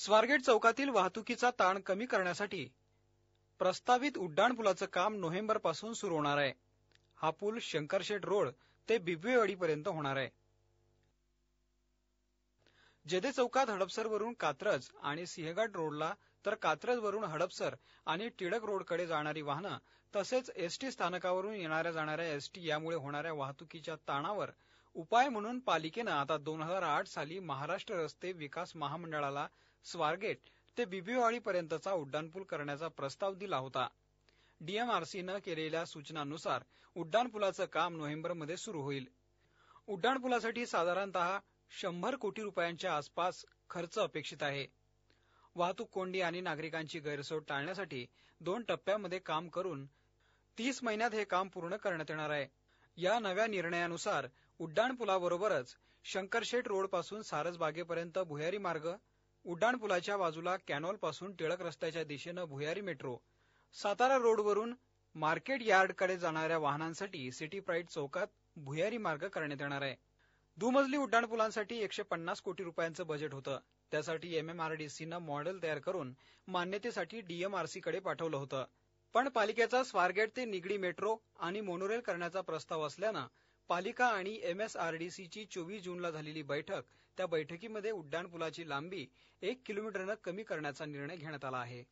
स्वारगेट चौकातील वाहतुकीचा ताण कमी करण्यासाठी प्रस्तावित उड्डाणपुलाचं काम नोव्हेंबरपासून सुरू होणार आहे. हा पूल शंकरशेठ रोड ते बिबवेवाडीपर्यंत होणार आहे. जेदे चौकात हडपसरवरून कात्रज आणि सिंहगड रोडला तर कात्रजवरून हडपसर आणि टिळक रोडकडे जाणारी वाहनं तसेच एसटी स्थानकावरून येणाऱ्या जाणाऱ्या एसटी यामुळे होणाऱ्या वाहतुकीच्या ताणावर उपाय म्हणून पालिकेनं आता दोन हजार आठ साली महाराष्ट्र रस्ते विकास महामंडळाला स्वारगेट ते बिबवेवाडीपर्यंतचा उड्डाणपूल करण्याचा प्रस्ताव दिला होता. डीएमआरसीनं केलेल्या सूचनांनुसार उड्डाणपुलाचं काम नोव्हेंबरमध्ये सुरू होईल. उड्डाणपुलासाठी साधारणत शंभर कोटी रुपयांच्या आसपास खर्च अपेक्षित आहे. वाहतूक कोंडी आणि नागरिकांची गैरसोय टाळण्यासाठी दोन टप्प्यामध्ये काम करून तीस महिन्यात हे काम पूर्ण करण्यात येणार आहे. या नव्या निर्णयानुसार उड्डाणपुलाबरोबरच शंकरशेठ रोडपासून सारसबागेपर्यंत भुयारी मार्ग उड्डाणपुलाच्या बाजूला कॅनॉलपासून टिळक रस्त्याच्या दिशेनं भुयारी मेट्रो सातारा रोडवरून मार्केट यार्डकडे जाणाऱ्या वाहनांसाठी सिटी प्राईड चौकात भुयारी मार्ग करण्यात येणार आहे. दुमजली उड्डाणपुलांसाठी एकशे पन्नास कोटी रुपयांचं बजेट होतं. त्यासाठी एमएमआरडीसीनं मॉडेल तयार करून मान्यतेसाठी डीएमआरसीकडे पाठवलं होतं. पण पालिकेचा स्वारगेट ते निगडी मेट्रो आणि मोनोरेल करण्याचा प्रस्ताव असल्यानं पालिका आणि एमएसआरडीसीची चोवीस जूनला झालेली बैठक त्या बैठकीमध्ये उड्डाणपुलाची लांबी एक किलोमीटरनं कमी करण्याचा निर्णय घेण्यात आला आहे.